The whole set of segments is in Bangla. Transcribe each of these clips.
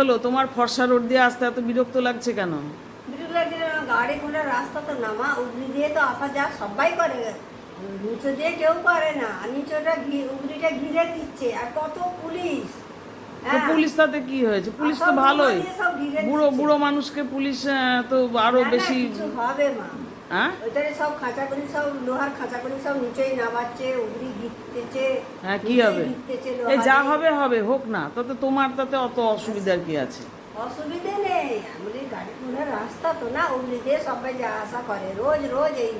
হলো? তোমার ফর্সা রোড দিয়ে আসতে এত বিরক্ত লাগছে কেন? বিরক্ত লাগছে গাড়ি ঘোড়ার রাস্তা তো নামা দিয়ে তো আসা যা সবাই করে। নিচু দিয়ে কেউ করে না। নিচুটা ঘিরে দিচ্ছে। আর কত পুলিশ। হ্যাঁ। পুলিশ তাতে কি হয়েছে? পুলিশ তো ভালোই। বুড়ো বুড়ো মানুষকে পুলিশ তো আরও বেশি হবে মা হ্যাঁ? ওইটারে সব খাঁচা করে সব লোহার খাঁচা করে সব নিচেই নামাচ্ছে হ্যাঁ কি হবে? এই যা হবে হবে হোক না তাতে তোমার তাতে অত অসুবিধার কি আছে? অসুবিধে নেই আমাদের গাড়ি ঘোড়ার রাস্তা তো না উগলি দিয়ে সবাই যা আসা করে রোজ রোজ এই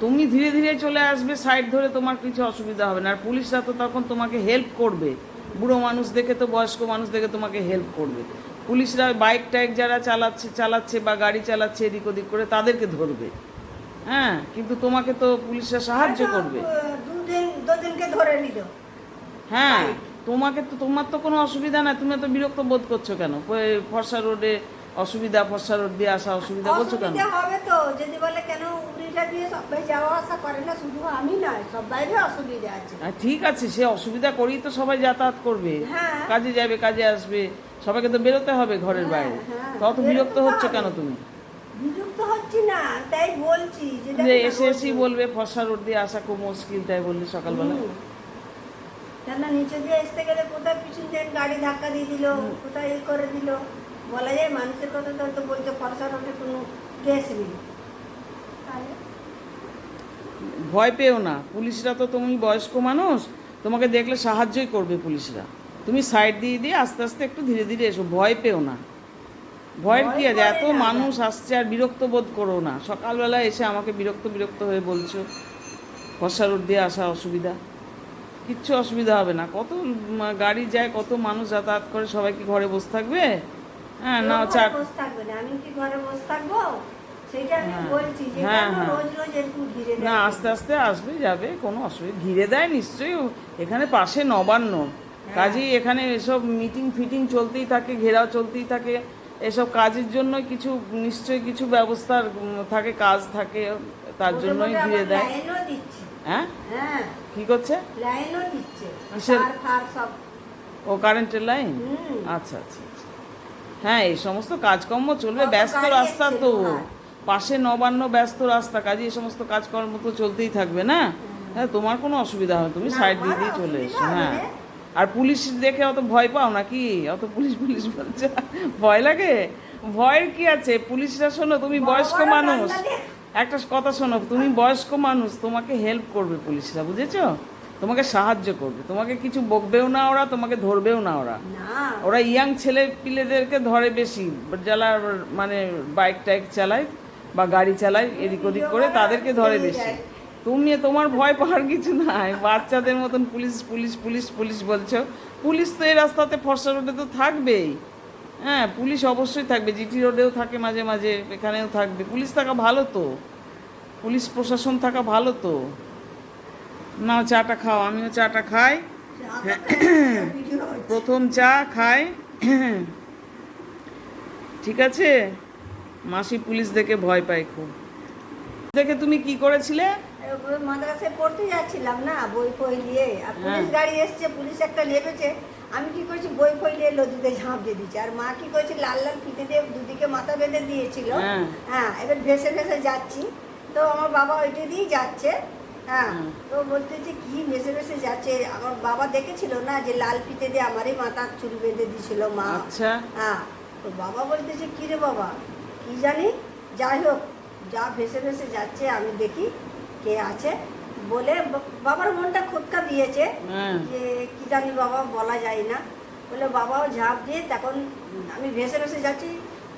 তুমি ধীরে ধীরে চলে আসবে সাইড ধরে তোমার কিছু অসুবিধা হবে না আর পুলিশরা তো তখন তোমাকে হেল্প করবে। বুড়ো মানুষ দেখে তো বয়স্ক মানুষ দেখে তোমাকে হেল্প করবে। পুলিশরা বাইক টাইক যারা চালাচ্ছে চালাচ্ছে বা গাড়ি চালাচ্ছে এদিক ওদিক করে তাদেরকে ধরবে। হ্যাঁ কিন্তু তোমাকে তো পুলিশরা সাহায্য করবে। দুদিন দুদিনকে ধরে নিল। হ্যাঁ তোমাকে তো তোমার তো কোনো অসুবিধা নাই তুমি তো বিরক্ত বোধ করছ কেন? ফর্সা রোডে অসুবিধা ফর্সা রোড দিয়ে আসা অসুবিধা বলছো কেন? হবে তো যদি বলে কেন উগলিটা দিয়ে সবাই যাওয়া আসা করে না শুধু আমি নয় সবাইরই অসুবিধা আছে। আর ঠিক আছে সে অসুবিধা করেই তো সবাই যাতায়াত করবে। হ্যাঁ। কাজে যাবে কাজে আসবে সবাইকে তো বেরোতে হবে ঘরের হ্যাঁ, বাইরে। হ্যাঁ। তত বিরক্ত হচ্ছে কেন তুমি? বিরক্ত হচ্ছি না তাই বলছি যে এসে এসেই বলবে ফর্সা রোড দিয়ে আসা খুব মুশকিল তাই বললে সকালবেলা। কেন নিচে দিয়ে আসতে গেলে কোথায় পিছন দিয়ে গাড়ি ধাক্কা দিয়ে দিল কোথায় এই করে দিল। বলা যায় মানুষের কথা তো তো বলছে রোডে কোনো কেস নেই। ভয় পেও না পুলিশরা তো তুমি বয়স্ক মানুষ তোমাকে দেখলে সাহায্যই করবে পুলিশরা। তুমি সাইড দিয়ে দিয়ে আস্তে আস্তে একটু ধীরে ধীরে এসো ভয় পেও না। ভয়ের কি আছে? এত মানুষ আসছে আর বিরক্ত বোধ করো না। সকালবেলা এসে আমাকে বিরক্ত বিরক্ত হয়ে বলছো রোড দিয়ে আসা অসুবিধা? কিচ্ছু অসুবিধা হবে না। কত গাড়ি যায় কত মানুষ যাতায়াত করে সবাই কি ঘরে বসে থাকবে? হ্যাঁ চা বসে থাকবে না আমি কি ঘরে বসে থাকব? সেটা আমি হ্যাঁ। বলছি যে হ্যাঁ, হ্যাঁ। রোজ রোজ এরকম ঘিরে না আস্তে আস্তে আসবে যাবে কোনো অসুবিধা ঘিরে দেয় নিশ্চয়ই এখানে পাশে নবান্ন। কাজেই এখানে এসব মিটিং ফিটিং চলতেই থাকে ঘেরাও চলতেই থাকে। এসব কাজের জন্য কিছু নিশ্চয়ই কিছু ব্যবস্থার থাকে কাজ থাকে তার জন্যই ঘিরে দেয়। হ্যাঁ? কি করছে? লাইনও দিচ্ছে। ও কারেন্টের লাইন আচ্ছা আচ্ছা। হ্যাঁ এই সমস্ত কাজকর্ম চলবে ব্যস্ত রাস্তা তো। পাশে নবান্ন ব্যস্ত রাস্তা কাজে এই সমস্ত কাজকর্ম তো চলতেই থাকবে না? হ্যাঁ তোমার কোনো অসুবিধা হবে তুমি সাইড দিয়ে দিয়ে চলে এসো হ্যাঁ। আর পুলিশ দেখে অত ভয় পাও নাকি? অত পুলিশ পুলিশ বলছে ভয় লাগে? ভয়ের কি আছে? পুলিশরা শোনো তুমি বয়স্ক মানুষ। একটা কথা শোনো তুমি বয়স্ক মানুষ তোমাকে হেল্প করবে পুলিশরা বুঝেছ? তোমাকে সাহায্য করবে। তোমাকে কিছু বকবেও না ওরা তোমাকে ধরবেও না ওরা। ওরা ইয়াং ছেলে পিলেদেরকে ধরে বেশি। যারা মানে বাইক টাইক চালায় বা গাড়ি চালায় এদিক ওদিক করে তাদেরকে ধরে বেশি। তুমি তোমার ভয় পাওয়ার কিছু নাই। বাচ্চাদের মতন পুলিশ পুলিশ পুলিশ পুলিশ বলছো। পুলিশ তো এই রাস্তাতে ফর্সা রোডে তো থাকবেই। হ্যাঁ পুলিশ অবশ্যই থাকবে। জিটি রোডেও থাকে মাঝে মাঝে এখানেও থাকবে। পুলিশ থাকা ভালো তো। পুলিশ প্রশাসন থাকা ভালো তো। নাও চাটা খাও আমিও চাটা খাই। প্রথম চা খায় ঠিক আছে? মাসি পুলিশ দেখে ভয় পায় খুব। দেখে তুমি কি করেছিলে? মাদ্রাসায় পড়তে যাচ্ছিলাম না বই ফই নিয়ে। আর পুলিশ হ্যাঁ। গাড়ি এসছে পুলিশ একটা লেপেছে আমি কি করেছি বই ফই নিয়ে নদীতে ঝাঁপ দিয়ে দিচ্ছি আর মা কি করেছে লাল লাল ফিতে দিয়ে দুদিকে মাথা বেঁধে দিয়েছিল। হ্যাঁ। হ্যাঁ এবার ভেসে ভেসে যাচ্ছি। তো আমার বাবা ওইটা দিয়েই যাচ্ছে। হ্যাঁ তো বলতেছে কি ভেসে ভেসে যাচ্ছে আমার বাবা দেখেছিল না যে লাল ফিতে দিয়ে আমারই মাথা চুল বেঁধে দিয়েছিল মা। আচ্ছা। হ্যাঁ তো বাবা বলতেছে কি রে বাবা কি জানি? যাই হোক যা ভেসে ভেসে যাচ্ছে আমি দেখি কে আছে। বলে বাবার মনটা খুদকা দিয়েছে হ্যাঁ। যে কি জানি বাবা বলা যায় না। বলে বাবাও ঝাঁপ দিয়ে তখন আমি ভেসে ভেসে যাচ্ছি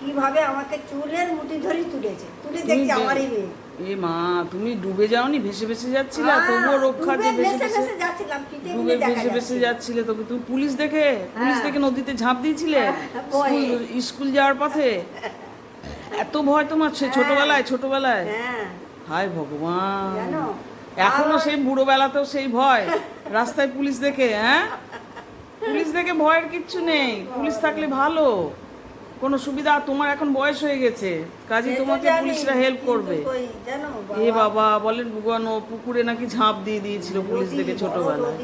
কীভাবে আমাকে চুলের মুঠি ধরে তুলেছে? তুলে দেখছি আমারই মেয়ে। এ মা তুমি ডুবে যাওনি? ভেসে ভেসে যাচ্ছিলে? তবুও রক্ষা যে ভেসে ভেসে যাচ্ছিলাম ডুবে ভেসে ভেসে যাচ্ছিল। যাচ্ছিলে তবে তুমি পুলিশ দেখে? পুলিশ হ্যাঁ। দেখে নদীতে ঝাঁপ দিয়েছিলে? হ্যাঁ, স্কুল যাওয়ার পথে? এত ভয় তোমার সে হ্যাঁ। ছোটবেলায় ছোটবেলায়? হ্যাঁ। হায় ভগবান। এখনও সেই বুড়ো বেলাতেও সেই ভয়। রাস্তায় পুলিশ দেখে হ্যাঁ? পুলিশ দেখে ভয়ের কিচ্ছু নেই। পুলিশ থাকলে ভালো। কোনো সুবিধা তোমার এখন বয়স হয়ে গেছে। কাজে তোমাকে পুলিশরা হেল্প করবে। এ বাবা বলেন বুগানো পুকুরে নাকি ঝাঁপ দিয়ে দিয়েছিল পুলিশ দেখে ছোটবেলায়।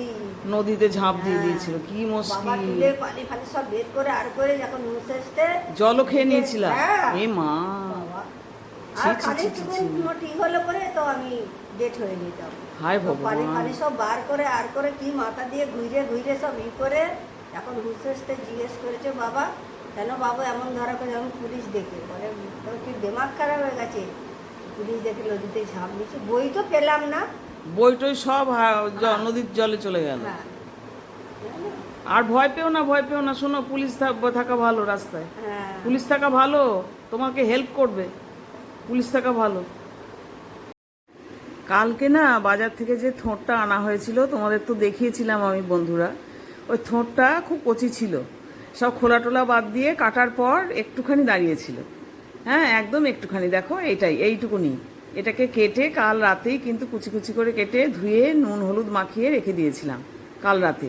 নদীতে ঝাঁপ দিয়ে হ্যাঁ। দিয়েছিল কি মুশকিল। জলও খেয়ে নিয়েছিলাম। হ্যাঁ। এ মা। হয়ে ভগবান। সব বার করে আর করে কি মাথা দিয়ে ঘুরে ঘুরে সব ই করে এখন হুসে আসতে জিজ্ঞেস করেছে বাবা কেন বাবু এমন ধরা করে যখন পুলিশ দেখে? বলে তোর কি দেমাগ খারাপ হয়ে গেছে? পুলিশ দেখে নদীতে ঝাঁপ নিচ্ছে বই তো পেলাম না। বই টই সব নদীর জলে চলে গেল। হ্যাঁ। আর ভয় পেও না ভয় পেও না। শোনো পুলিশ থাক- থাকা ভালো রাস্তায়। হ্যাঁ। পুলিশ থাকা ভালো তোমাকে হেল্প করবে। পুলিশ থাকা ভালো। কালকে না বাজার থেকে যে থোঁটটা আনা হয়েছিল তোমাদের তো দেখিয়েছিলাম আমি বন্ধুরা ওই থোঁটটা খুব কচি ছিল। সব খোলা টোলা বাদ দিয়ে কাটার পর একটুখানি দাঁড়িয়েছিল। হ্যাঁ একদম একটুখানি। দেখো, এইটাই, এইটুকুনি। এটাকে কেটে কাল রাতেই কিন্তু কুচি কুচি করে কেটে ধুয়ে নুন, হলুদ মাখিয়ে রেখে দিয়েছিলাম কাল রাতে।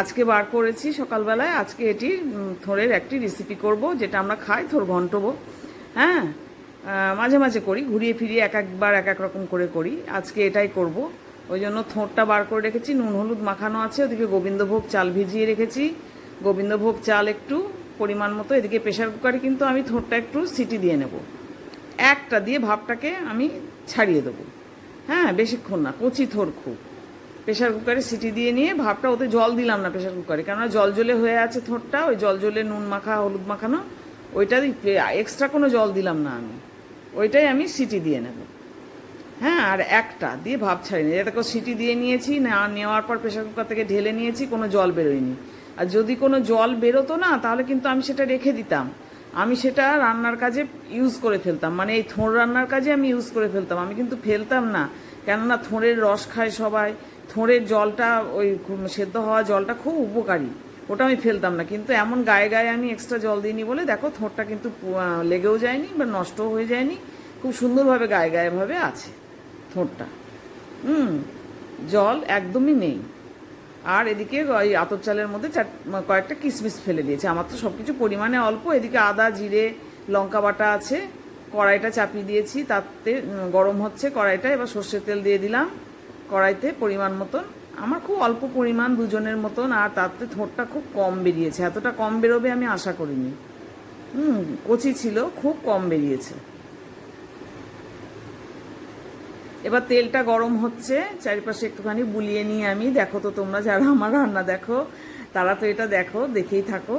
আজকে বার করেছি সকালবেলায়। আজকে এটি থোড়ের একটি রেসিপি করব, যেটা আমরা খাই থোর ঘন্টবো। হ্যাঁ মাঝে মাঝে করি, ঘুরিয়ে ফিরিয়ে এক একবার, এক এক রকম করে করি। আজকে এটাই করব। ওই জন্য থোঁটটা বার করে রেখেছি, নুন, হলুদ মাখানো আছে, ওদিকে গোবিন্দভোগ চাল ভিজিয়ে রেখেছি। গোবিন্দভোগ চাল একটু পরিমাণ মতো, এদিকে প্রেশার কুকারে কিন্তু আমি থোঁটটা একটু সিটি দিয়ে নেব। একটা দিয়ে ভাবটাকে আমি ছাড়িয়ে দেবো। হ্যাঁ বেশিক্ষণ না, কচি থোর খুব। প্রেশার কুকারে সিটি দিয়ে নিয়ে ভাবটা ওতে জল দিলাম না প্রেশার কুকারে কেননা জল জলে হয়ে আছে থোঁটটা ওই জল জলে নুন মাখা, হলুদ মাখানো ওইটা এক্সট্রা কোনো জল দিলাম না আমি। ওইটাই আমি সিটি দিয়ে নেব। হ্যাঁ আর একটা দিয়ে ভাব ছাড়িনি এটা সিটি দিয়ে নিয়েছি, না, নেওয়ার পর প্রেশার কুকার থেকে ঢেলে নিয়েছি, কোনো জল বেরোয়নি। আর যদি কোনো জল বেরোতো না, তাহলে কিন্তু আমি সেটা রেখে দিতাম। আমি সেটা রান্নার কাজে ইউজ করে ফেলতাম। মানে এই থোঁড় রান্নার কাজে আমি ইউজ করে ফেলতাম। আমি কিন্তু ফেলতাম না। কেননা থোঁড়ের রস খায় সবাই। থোঁড়ের জলটা, ওই সেদ্ধ হওয়া জলটা খুব উপকারী। ওটা আমি ফেলতাম না। কিন্তু এমন গায়ে গায়ে আমি এক্সট্রা জল দিইনি বলে, দেখো থোঁড়টা কিন্তু লেগেও যায়নি বা নষ্টও হয়ে যায়নি। খুব সুন্দরভাবে গায়ে গায়েভাবে আছে থোঁড়টা। হুম, জল একদমই নেই। আর এদিকে ওই আতর চালের মধ্যে কয়েকটা কিশমিশ ফেলে দিয়েছে। আমার তো সব কিছু পরিমাণে অল্প। এদিকে আদা, জিরে, লঙ্কা বাটা আছে। কড়াইটা চাপিয়ে দিয়েছি। তাতে গরম হচ্ছে কড়াইটা। এবার সর্ষের তেল দিয়ে দিলাম কড়াইতে পরিমাণ মতন। আমার খুব অল্প পরিমাণ দুজনের মতন আর তাতে ঠোঁটটা খুব কম বেরিয়েছে। এতটা কম বেরোবে আমি আশা করিনি। হুম, কচি ছিল, খুব কম বেরিয়েছে। এবার তেলটা গরম হচ্ছে, চারিপাশে একটুখানি বুলিয়ে নিয়ে আমি, দেখো তো তোমরা যারা আমার রান্না দেখো, তারা তো এটা দেখো, দেখেই থাকো।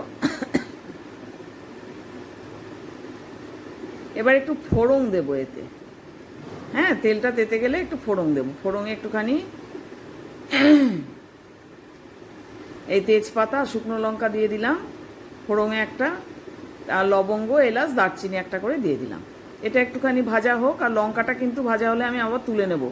এবার একটু ফোড়ং দেবো এতে। হ্যাঁ তেলটা তেতে গেলে একটু ফোড়ং দেবো। ফোড়ঙে একটুখানি এই তেজপাতা, শুকনো লঙ্কা দিয়ে দিলাম। ফোড়ঙে একটা, আর লবঙ্গ, এলাচ, দারচিনি একটা করে দিয়ে দিলাম। এটা একটুখানি ভাজা হোক আর লঙ্কাটা কিন্তু ভাজা হলে আমি আবার তুলে নেব।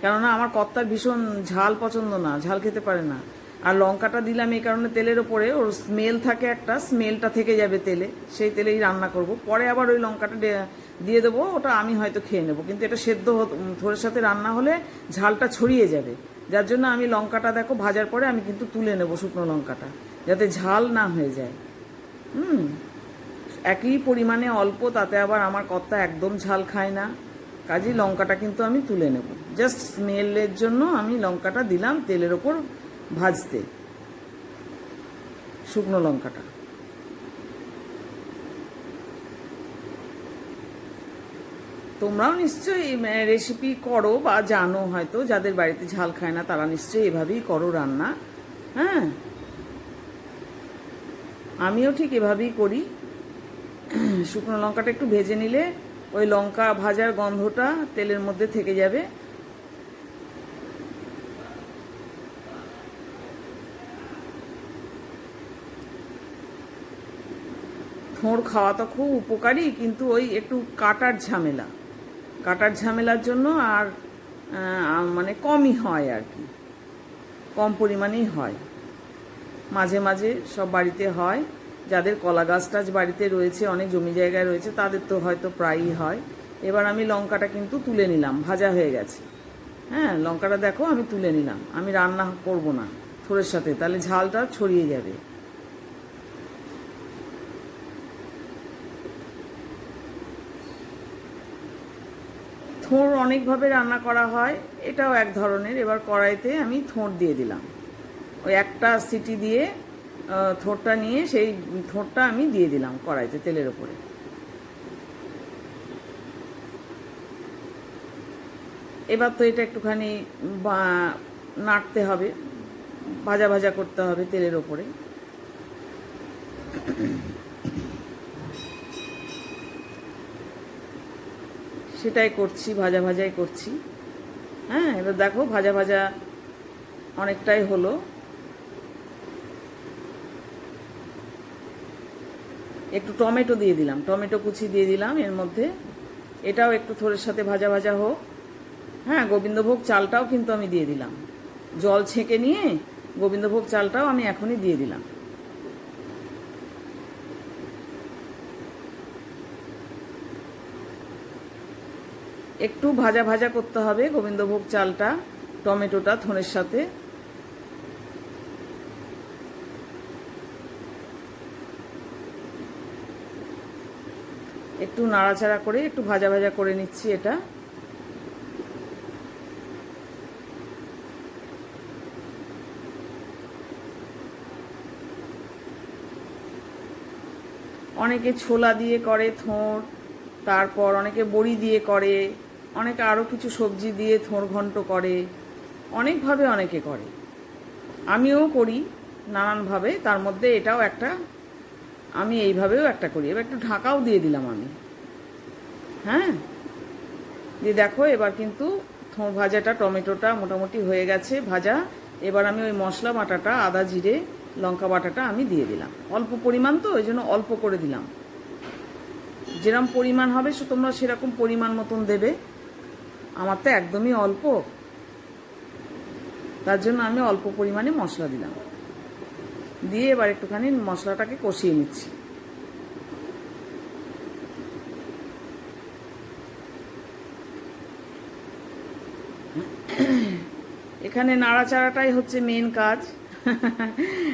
কেননা আমার কর্তার ভীষণ ঝাল পছন্দ না, ঝাল খেতে পারে না। আর লঙ্কাটা দিলাম এই কারণে তেলের ওপরে, ওর স্মেল থাকে একটা স্মেলটা থেকে যাবে তেলে, সেই তেলেই রান্না করব। পরে আবার ওই লঙ্কাটা দিয়ে দেবো, ওটা আমি হয়তো খেয়ে নেব। কিন্তু এটা সেদ্ধ থোড়ের সাথে রান্না হলে ঝালটা ছড়িয়ে যাবে। যার জন্য আমি লঙ্কাটা দেখো ভাজার পরে আমি কিন্তু তুলে নেব শুকনো লঙ্কাটা, যাতে ঝাল না হয়ে যায়। হুম। একই পরিমাণে অল্প, তাতে আবার আমার কর্তা একদম ঝাল খায় না। কাজেই লঙ্কাটা কিন্তু আমি তুলে নেব। জাস্ট স্মেলের জন্য আমি লঙ্কাটা দিলাম তেলের ওপর ভাজতে। শুকনো লঙ্কাটা। তোমরাও নিশ্চয়ই রেসিপি করো বা জানো হয়তো, যাদের বাড়িতে ঝাল খায় না, তারা নিশ্চয়ই এভাবেই করো রান্না। হ্যাঁ? আমিও ঠিক এভাবেই করি। শুকনো লঙ্কাটা একটু ভেজে নিলে ওই লঙ্কা ভাজার গন্ধটা তেলের মধ্যে থেকে যাবে। থোঁড় খাওয়া তো খুব উপকারী, কিন্তু ওই একটু কাটার ঝামেলা। কাটার ঝামেলার জন্য আর মানে কমই হয় আর কি। কম পরিমাণেই হয়। মাঝে মাঝে সব বাড়িতে হয়। যাদের কলা গাছ টাছ বাড়িতে রয়েছে, অনেক জমি জায়গায় রয়েছে, তাদের তো হয়তো প্রায়ই হয়। এবার আমি লঙ্কাটা কিন্তু তুলে নিলাম, ভাজা হয়ে গেছে। হ্যাঁ লঙ্কাটা দেখো, আমি তুলে নিলাম। আমি রান্না করব না থোড়ের সাথে, তাহলে ঝালটা ছড়িয়ে যাবে। থোড় অনেকভাবে রান্না করা হয়, এটাও এক ধরনের। এবার কড়াইতে আমি থোড় দিয়ে দিলাম। ওই একটা সিটি দিয়ে থোড়টা নিয়ে সেই থোড়টা আমি দিয়ে দিলাম কড়াইতে তেলের ওপরে। এবার তো এটা একটুখানি বা- নাড়তে হবে, ভাজা ভাজা করতে হবে তেলের ওপরে। সেটাই করছি, ভাজা ভাজাই করছি। হ্যাঁ এবার দেখো ভাজা ভাজা অনেকটাই হলো। একটু টমেটো দিয়ে দিলাম, টমেটো কুচি দিয়ে দিলাম এর মধ্যে। এটাও একটু থোড়ের সাথে ভাজা ভাজা হোক। হ্যাঁ গোবিন্দভোগ চালটাও কিন্তু আমি দিয়ে দিলাম। জল ছেঁকে নিয়ে গোবিন্দভোগ চালটাও আমি এখনই দিয়ে দিলাম। একটু ভাজা ভাজা করতে হবে গোবিন্দভোগ চালটা, টমেটোটা থোনের সাথে। একটু নাড়াচাড়া করে, একটু ভাজা ভাজা করে নিচ্ছি এটা। অনেকে ছোলা দিয়ে করে থোড়, তারপর অনেকে বড়ি দিয়ে করে, অনেকে আরও কিছু সবজি দিয়ে থোড় ঘন্ট করে, অনেকভাবে অনেকে করে। আমিও করি নানানভাবে, তার মধ্যে এটাও একটা, আমি এইভাবেও একটা করি। এবার একটু ঢাকাও দিয়ে দিলাম আমি। হ্যাঁ? দিয়ে দেখো, এবার কিন্তু ভাজাটা, টমেটোটা মোটামুটি হয়ে গেছে ভাজা। এবার আমি ওই মশলা বাটাটা, আদা, জিরে, লঙ্কা বাটাটা আমি দিয়ে দিলাম। অল্প পরিমাণ তো, ওই জন্য অল্প করে দিলাম। যেরকম পরিমাণ হবে, সে তোমরা সেরকম পরিমাণ মতন দেবে। আমার তো একদমই অল্প। তার জন্য আমি অল্প পরিমাণে মশলা দিলাম। দিয়ে এবার একটুখানি মশলাটাকে কষিয়ে নিচ্ছি। এখানে নাড়াচাড়াটাই হচ্ছে মেন কাজ।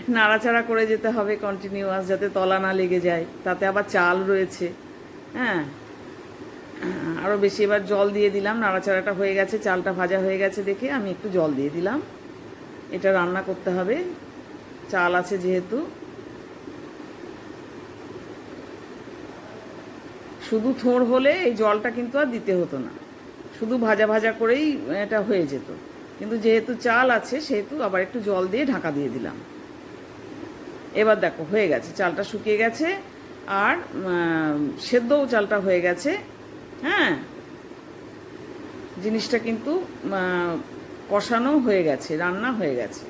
নাড়াচাড়া করে যেতে হবে কন্টিনিউয়াস যাতে তলা না লেগে যায়। তাতে আবার চাল রয়েছে। হ্যাঁ? আরও বেশি এবার জল দিয়ে দিলাম। নাড়াচাড়াটা হয়ে গেছে, চালটা ভাজা হয়ে গেছে দেখে আমি একটু জল দিয়ে দিলাম। এটা রান্না করতে হবে। চাল আছে যেহেতু। শুধু থোড় হলে এই জলটা কিন্তু আর দিতে হতো না। শুধু ভাজা ভাজা করেই এটা হয়ে যেত। কিন্তু যেহেতু চাল আছে, সেহেতু আবার একটু জল দিয়ে ঢাকা দিয়ে দিলাম। এবার দেখো, হয়ে গেছে, চালটা শুকিয়ে গেছে, আর সেদ্ধও চালটা হয়ে গেছে হ্যাঁ? জিনিসটা কিন্তু কষানো হয়ে গেছে, রান্না হয়ে গেছে।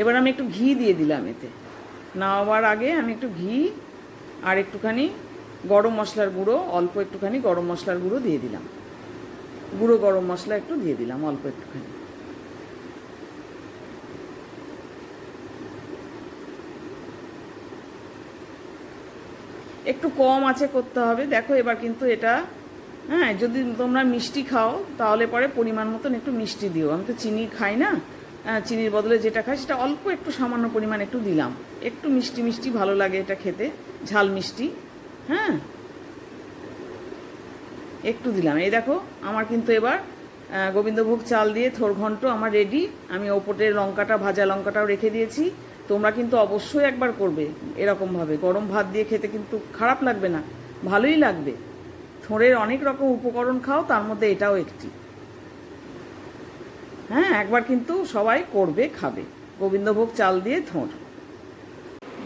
এবার আমি একটু ঘি দিয়ে দিলাম এতে। নামাবার আগে আমি একটু ঘি, আর একটুখানি গরম মশলার গুঁড়ো, অল্প একটুখানি গরম মশলার গুঁড়ো দিয়ে দিলাম। গুঁড়ো গরম মশলা একটু দিয়ে দিলাম, অল্প একটুখানি। একটু কম আছে করতে হবে। দেখো এবার কিন্তু এটা হ্যাঁ যদি তোমরা মিষ্টি খাও, তাহলে পরে পরিমাণ মতন একটু মিষ্টি দিও। আমি তো চিনি খাই না চিনির বদলে যেটা খাই সেটা অল্প একটু সামান্য পরিমাণ একটু দিলাম। একটু মিষ্টি মিষ্টি ভালো লাগে এটা খেতে, ঝাল মিষ্টি হ্যাঁ। একটু দিলাম। এই দেখো, আমার কিন্তু এবার গোবিন্দভোগ চাল দিয়ে থোর ঘন্ট আমার রেডি আমি ওপরের লঙ্কাটা, ভাজা লঙ্কাটাও রেখে দিয়েছি। তোমরা কিন্তু অবশ্যই একবার করবে এরকমভাবে। গরম ভাত দিয়ে খেতে কিন্তু খারাপ লাগবে না, ভালোই লাগবে। থোড়ের অনেক রকম উপকরণ খাও, তার মধ্যে এটাও একটি। হ্যাঁ একবার কিন্তু সবাই করবে, খাবে। গোবিন্দভোগ চাল দিয়ে থোড়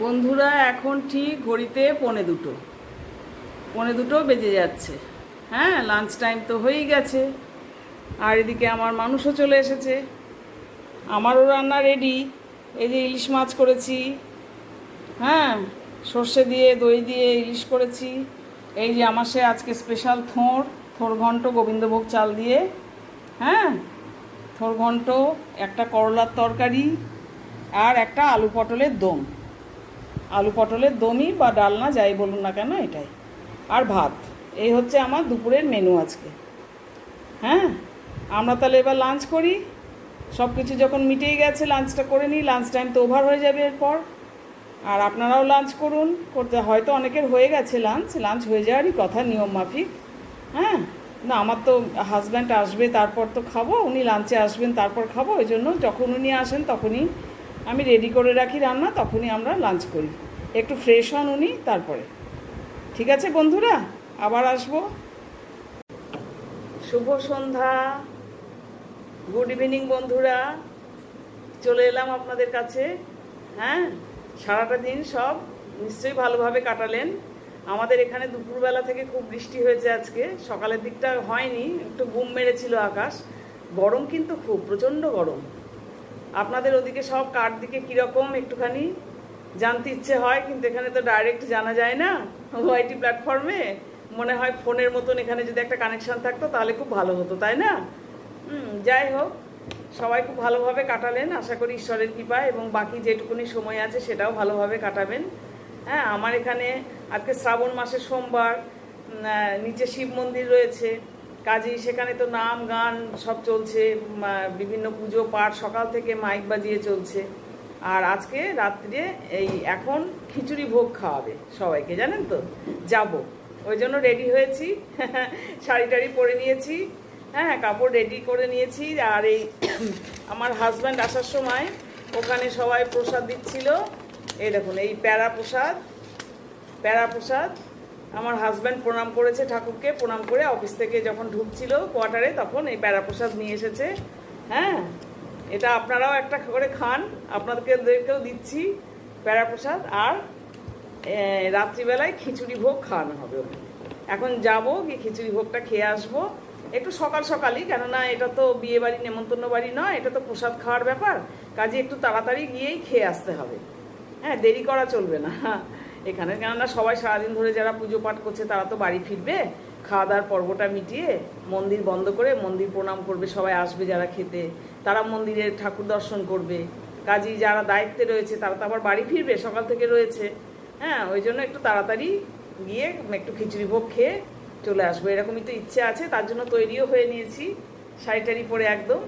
বন্ধুরা, এখন ঠিক ঘড়িতে পনে দুটো। পনে দুটো বেজে যাচ্ছে। হ্যাঁ লাঞ্চ টাইম তো হয়েই গেছে। আর এদিকে আমার মানুষও চলে এসেছে। আমারও রান্না রেডি এই যে ইলিশ মাছ করেছি। হ্যাঁ সর্ষে দিয়ে, দই দিয়ে ইলিশ করেছি। এই যে আমার সে আজকে স্পেশাল থোড় থোর ঘন্ট গোবিন্দভোগ চাল দিয়ে। হ্যাঁ থোর ঘন্ট, একটা করলার তরকারি আর একটা আলু পটলের দম। আলু পটলের দমই বা ডালনা যাই বলুন না কেন এটাই। আর ভাত। এই হচ্ছে আমার দুপুরের মেনু আজকে। হ্যাঁ? আমরা তাহলে এবার লাঞ্চ করি। সব কিছু যখন মিটেই গেছে লাঞ্চটা করে নিই। লাঞ্চ টাইম তো ওভার হয়ে যাবে এরপর। আর আপনারাও লাঞ্চ করুন। করতে হয়তো অনেকের হয়ে গেছে লাঞ্চ লাঞ্চ হয়ে যাওয়ারই কথা, নিয়ম মাফিক। হ্যাঁ? না, আমার তো হাজব্যান্ড আসবে, তারপর তো খাব। উনি লাঞ্চে আসবেন, তারপর খাব। ওই জন্য যখন উনি আসেন, তখনই আমি রেডি করে রাখি রান্না, তখনই আমরা লাঞ্চ করি। একটু ফ্রেশ হন উনি, তারপরে। ঠিক আছে বন্ধুরা? আবার আসব। শুভ সন্ধ্যা। গুড ইভিনিং, বন্ধুরা। চলে এলাম আপনাদের কাছে। হ্যাঁ সারাটা দিন সব নিশ্চয়ই ভালোভাবে কাটালেন। আমাদের এখানে দুপুরবেলা থেকে খুব বৃষ্টি হয়েছে আজকে। সকালের দিকটা হয়নি, একটু গুম মেরেছিল আকাশ। গরম কিন্তু খুব, প্রচণ্ড গরম। আপনাদের ওদিকে সব কার দিকে কীরকম একটুখানি জানতে ইচ্ছে হয়, কিন্তু এখানে তো ডাইরেক্ট জানা যায় না। ওআইটি প্ল্যাটফর্মে মনে হয় ফোনের মতন এখানে যদি একটা কানেকশন থাকতো, তাহলে খুব ভালো হতো, তাই না? হুম, যাই হোক, সবাই খুব ভালোভাবে কাটালেন, আশা করি ঈশ্বরের কৃপায়, এবং বাকি যেটুকুনি সময় আছে, সেটাও ভালোভাবে কাটাবেন। হ্যাঁ আমার এখানে আজকে শ্রাবণ মাসের সোমবার নিচে শিব মন্দির রয়েছে, কাজেই সেখানে তো নাম, গান সব চলছে বিভিন্ন পুজো, পাঠ, সকাল থেকে মাইক বাজিয়ে চলছে। আর আজকে রাত্রে এই এখন খিচুড়ি ভোগ খাওয়াবে সবাইকে, জানেন তো? যাব। ওই জন্য রেডি হয়েছি। শাড়ি টাড়ি পরে নিয়েছি। হ্যাঁ কাপড় রেডি করে নিয়েছি। আর এই আমার হাজব্যান্ড আসার সময় ওখানে সবাই প্রসাদ দিচ্ছিল। এই দেখুন, এই প্যারা প্রসাদ প্যারা প্রসাদ। আমার হাজব্যান্ড প্রণাম করেছে ঠাকুরকে, প্রণাম করে অফিস থেকে যখন ঢুকছিল কোয়ার্টারে তখন এই প্যারা প্রসাদ নিয়ে এসেছে। হ্যাঁ এটা আপনারাও একটা করে খান। আপনাদেরকেও দিচ্ছি প্যারা প্রসাদ। আর রাত্রিবেলায় খিচুড়ি ভোগ খাওয়ানো হবে এখন যাব, গিয়ে খিচুড়ি ভোগটা খেয়ে আসব। একটু সকাল সকালই, কেননা এটা তো বিয়ে বাড়ি নেমন্তন্ন বাড়ি নয়, এটা তো প্রসাদ খাওয়ার ব্যাপার। কাজে একটু তাড়াতাড়ি গিয়েই খেয়ে আসতে হবে। হ্যাঁ দেরি করা চলবে না। এখানে কেননা সবাই সারাদিন ধরে যারা পুজো পাঠ করছে, তারা তো বাড়ি ফিরবে। খাওয়া দাওয়ার পর্বটা মিটিয়ে মন্দির বন্ধ করে মন্দির প্রণাম করবে, সবাই আসবে যারা খেতে। তারা মন্দিরে ঠাকুর দর্শন করবে। কাজী যারা দায়িত্বে রয়েছে, তারা তো আবার বাড়ি ফিরবে, সকাল থেকে রয়েছে। হ্যাঁ ওই জন্য একটু তাড়াতাড়ি গিয়ে একটু খিচুড়ি ভোগ খেয়ে চলে আসব। এরকমই তো ইচ্ছে আছে, তার জন্য তৈরিও হয়ে নিয়েছি, শাড়ি টাড়ি পরে একদম।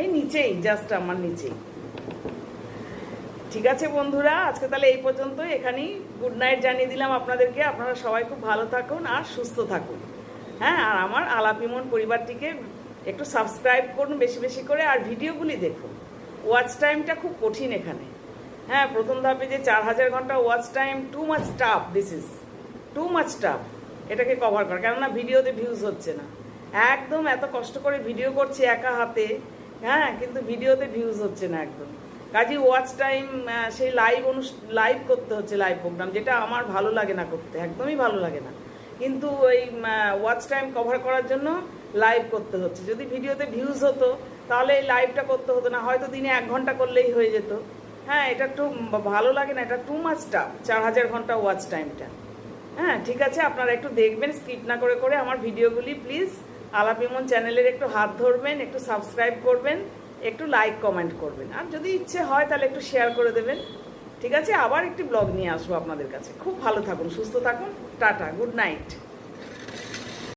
এই নিচেই জাস্ট আমার নিচেই। ঠিক আছে বন্ধুরা, আজকে তাহলে এই পর্যন্ত এখানেই গুড নাইট জানিয়ে দিলাম আপনাদেরকে। আপনারা সবাই খুব ভালো থাকুন আর সুস্থ থাকুন। হ্যাঁ আর আমার আলাপিমন পরিবারটিকে একটু সাবস্ক্রাইব করুন বেশি বেশি করে, আর ভিডিওগুলি দেখুন। ওয়াচ টাইমটা খুব কঠিন এখানে। হ্যাঁ প্রথম ধাপে যে চার হাজার ঘণ্টা watch time too much tough this is too much tough এটাকে কভার করা। কেননা ভিডিওতে ভিউজ হচ্ছে না। একদম এত কষ্ট করে ভিডিও করছি একা হাতে হ্যাঁ কিন্তু ভিডিওতে ভিউজ হচ্ছে না একদম। কাজে ওয়াচ টাইম সেই লাইভ অনু লাইভ করতে হচ্ছে লাইভ প্রোগ্রাম যেটা আমার ভালো লাগে না করতে, একদমই ভালো লাগে না। কিন্তু ওই ওয়াচ টাইম কভার করার জন্য লাইভ করতে হচ্ছে। যদি ভিডিওতে ভিউজ হতো, তাহলে এই লাইভটা করতে হতো না। হয়তো দিনে এক ঘণ্টা করলেই হয়ে যেত। হ্যাঁ এটা একটু ভালো লাগে না, এটা টু মাচ টাফ চার হাজার ঘণ্টা ওয়াচ টাইমটা হ্যাঁ ঠিক আছে, আপনারা একটু দেখবেন স্কিপ না করে করে আমার ভিডিওগুলি প্লিজ আলাপিমন চ্যানেলের একটু হাত ধরবেন, একটু সাবস্ক্রাইব করবেন, একটু লাইক কমেন্ট করবেন। আর যদি ইচ্ছে হয়, তাহলে একটু শেয়ার করে দেবেন। ঠিক আছে, আবার একটি ব্লগ নিয়ে আসব আপনাদের কাছে। খুব ভালো থাকুন, সুস্থ থাকুন, টাটা গুড নাইট